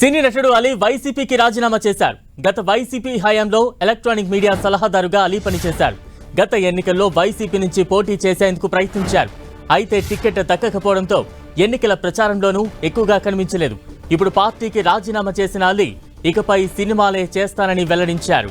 సినీ నటుడు అలీ వైసీపీకి రాజీనామా చేశారు. గత వైసీపీ హయాంలో ఎలక్ట్రానిక్ మీడియా సలహాదారుగా అలీ పనిచేశారు. గత ఎన్నికల్లో వైసీపీ నుంచి పోటీ చేసేందుకు ప్రయత్నించారు. అయితే టికెట్ దక్కకపోవడంతో ఎన్నికల ప్రచారంలోనూ ఎక్కువగా కనిపించలేదు. ఇప్పుడు పార్టీకి రాజీనామా చేసిన అలీ ఇకపై సినిమాలే చేస్తానని వెల్లడించారు.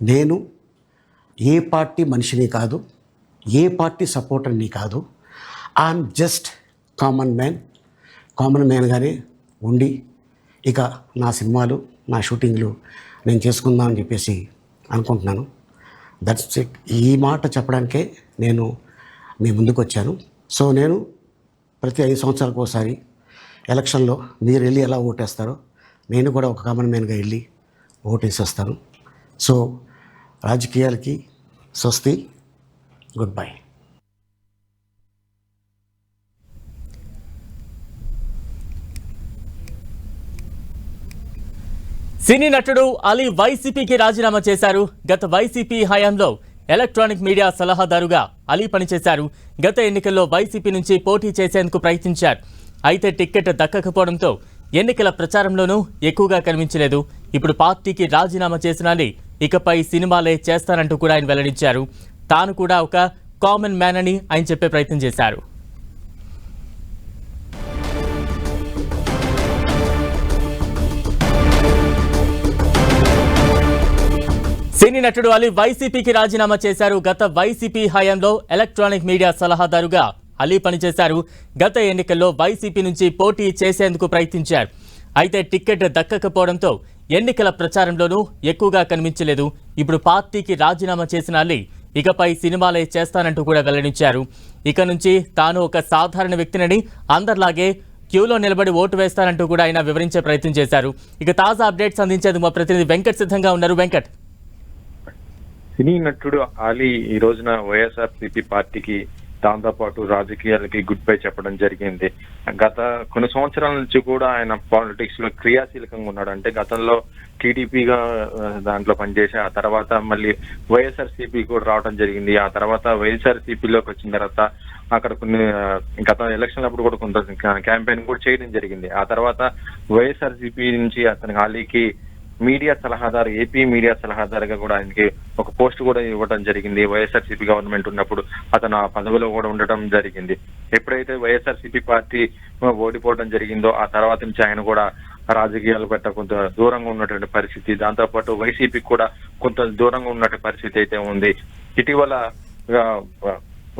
నేను ఏ పార్టీ మనిషిని కాదు ఏ పార్టీ సపోర్టర్ని కాదు I'm just common man common మ్యాన్గానే ఉండి ఇక నా సినిమాలు నా షూటింగ్లు నేను చేసుకుందాం అని చెప్పేసి అనుకుంటున్నాను. దట్స్ ఇట్ ఈ మాట చెప్పడానికే నేను మీ ముందుకు వచ్చాను సో నేను ప్రతి ఐదు సంవత్సరాలకు ఒకసారి ఎలక్షన్లో మీరు వెళ్ళి ఎలా ఓటేస్తారో నేను కూడా ఒక కామన్ మ్యాన్గా వెళ్ళి ఓటేసి వస్తాను సో రాజకీయాలకి స్వస్తి. Good bye. సినీ నటుడు అలీ వైసీపీకి రాజీనామా చేశారు. గత వైసీపీ హయాంలో ఎలక్ట్రానిక్ మీడియా సలహాదారుగా అలీ పనిచేశారు. గత ఎన్నికల్లో వైసీపీ నుంచి పోటీ చేసేందుకు ప్రయత్నించారు. అయితే టిక్కెట్ దక్కకపోవడంతో ఎన్నికల ప్రచారంలోనూ ఎక్కువగా కనిపించలేదు. ఇప్పుడు పార్టీకి రాజీనామా చేసినని ఇకపై సినిమాలే చేస్తానంటూ కూడా ఆయన వెల్లడించారు. తాను కూడా ఒక కామన్ మ్యాన్ అని ఆయన చెప్పే ప్రయత్నం చేశారు. సినీ నటుడు అలీ వైసీపీకి రాజీనామా చేశారు. గత వైసీపీ హయాంలో ఎలక్ట్రానిక్ మీడియా సలహాదారుగా అలీ పనిచేశారు. గత ఎన్నికల్లో వైసీపీ నుంచి పోటీ చేసేందుకు ప్రయత్నించారు. అయితే టిక్కెట్ దక్కకపోవడంతో ఎన్నికల ప్రచారంలోనూ ఎక్కువగా కనిపించలేదు. ఇప్పుడు పార్టీకి రాజీనామా చేసిన అలీ ఇకపై సినిమాలే చేస్తానంటూ కూడా వెల్లడించారు. ఇక నుంచి తాను ఒక సాధారణ వ్యక్తినని అందరిలాగే క్యూలో నిలబడి ఓటు వేస్తానంటూ కూడా ఆయన వివరించే ప్రయత్నం చేశారు. ఇక తాజా అప్డేట్స్ అందించేందుకు మా ప్రతినిధి వెంకట్ సిద్ధంగా ఉన్నారు. వెంకట్. సినీ నటుడు అలీ ఈ రోజున వైఎస్ఆర్సీపీ పార్టీకి దాంతో పాటు రాజకీయాలకి గుడ్ బై చెప్పడం జరిగింది. గత కొన్ని సంవత్సరాల నుంచి కూడా ఆయన పాలిటిక్స్లో క్రియాశీలకంగా ఉన్నాడు. అంటే గతంలో టీడీపీగా దాంట్లో పనిచేసి ఆ తర్వాత మళ్ళీ వైఎస్ఆర్సీపీ కూడా రావడం జరిగింది. ఆ తర్వాత వైఎస్ఆర్సీపీలోకి వచ్చిన తర్వాత అక్కడ కొన్ని గత ఎలక్షన్ అప్పుడు కూడా కొంత క్యాంపెయిన్ కూడా చేయడం జరిగింది. ఆ తర్వాత వైఎస్ఆర్సీపీ నుంచి అతని ఖాళీకి మీడియా సలహాదారు ఏపీ మీడియా సలహాదారుగా కూడా ఆయనకి ఒక పోస్ట్ కూడా ఇవ్వడం జరిగింది. వైఎస్ఆర్సీపీ గవర్నమెంట్ ఉన్నప్పుడు అతను ఆ పదవిలో కూడా ఉండటం జరిగింది. ఎప్పుడైతే వైఎస్ఆర్సీపీ పార్టీ ఓడిపోవడం జరిగిందో ఆ తర్వాత నుంచి ఆయన కూడా రాజకీయాలు పెట్ట కొంత దూరంగా ఉన్నటువంటి పరిస్థితి. దాంతో పాటు కూడా కొంత దూరంగా ఉన్నటువంటి పరిస్థితి అయితే ఉంది. ఇటీవల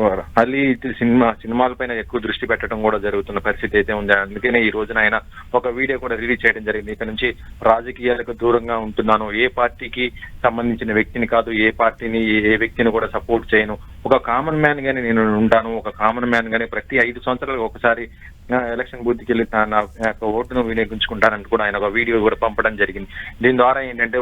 మళ్ళీ ఇటు సినిమా సినిమాలపైన ఎక్కువ దృష్టి పెట్టడం కూడా జరుగుతున్న పరిస్థితి అయితే ఉంది. అందుకనే ఈ రోజున ఆయన ఒక వీడియో కూడా రిలీజ్ చేయడం జరిగింది. ఇక్కడ నుంచి రాజకీయాలకు దూరంగా ఉంటున్నాను. ఏ పార్టీకి సంబంధించిన వ్యక్తిని కాదు ఏ పార్టీని ఏ వ్యక్తిని కూడా సపోర్ట్ చేయను. ఒక కామన్ మ్యాన్ గానే నేను ఉంటాను. ఒక కామన్ మ్యాన్ గానే ప్రతి ఐదు సంవత్సరాలకు ఒకసారి ఎలక్షన్ బూత్కి వెళ్ళి నా నా యొక్క ఓటును వినియోగించుకుంటానంటూ కూడా ఆయన ఒక వీడియో కూడా పంపడం జరిగింది. దీని ద్వారా ఏంటంటే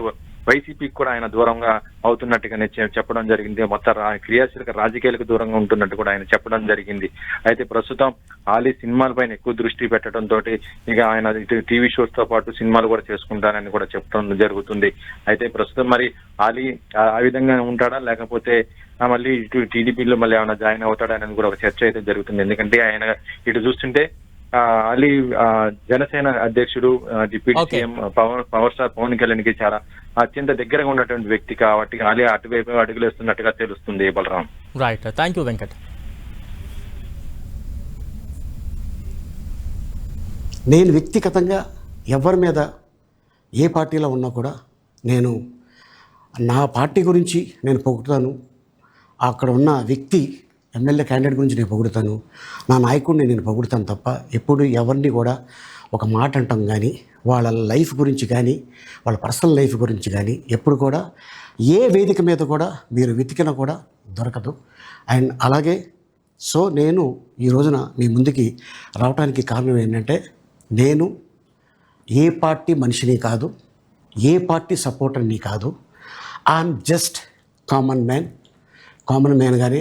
వైసీపీకి కూడా ఆయన దూరంగా అవుతున్నట్టుగానే చెప్పడం జరిగింది. మొత్తం క్రియాశీలక రాజకీయాలకు దూరంగా ఉంటున్నట్టు కూడా ఆయన చెప్పడం జరిగింది. అయితే ప్రస్తుతం ఆలీ సినిమాలపైన ఎక్కువ దృష్టి పెట్టడం తోటి ఇక ఆయన ఇటు టీవీ షోస్తో పాటు సినిమాలు కూడా చేసుకుంటానని కూడా చెప్పడం జరుగుతుంది. అయితే ప్రస్తుతం మరి ఆలీ ఆ- విధంగా ఉంటాడా? లేకపోతే మళ్ళీ ఇటు టీడీపీలో మళ్ళీ ఏమైనా జాయిన్ అవుతాడా? అనేది కూడా ఒక చర్చ అయితే జరుగుతుంది. ఎందుకంటే ఆయన ఇటు చూస్తుంటే అలీ జనసేన అధ్యక్షుడు deputy. CM Pawan power star Pawan కళ్యాణ్కి చాలా అత్యంత దగ్గరగా ఉన్నటువంటి వ్యక్తి కాబట్టి అలీ అటువైపు అడుగులేస్తున్నట్టుగా తెలుస్తుంది Balaram. Right thank you Venkat నేను వ్యక్తిగతంగా ఎవరి మీద ఏ పార్టీలో ఉన్నా కూడా నేను నా పార్టీ గురించి నేను పొగుడుతాను. అక్కడ ఉన్న వ్యక్తి ఎమ్మెల్యే క్యాండిడేట్ గురించి నేను పొగుడుతాను. నా నాయకుడిని నేను పొగుడుతాను తప్ప ఎప్పుడు ఎవరిని కూడా ఒక మాట అంటాం కానీ వాళ్ళ లైఫ్ గురించి కానీ వాళ్ళ పర్సనల్ లైఫ్ గురించి కానీ ఎప్పుడు కూడా ఏ వేదిక మీద కూడా మీరు వెతికినా కూడా దొరకదు. అండ్ అలాగే సో నేను ఈ రోజున మీ ముందుకి రావడానికి కారణం ఏంటంటే నేను ఏ పార్టీ మనిషిని కాదు ఏ పార్టీ సపోర్టర్ని కాదు. I'm just common man. Common మ్యాన్గానే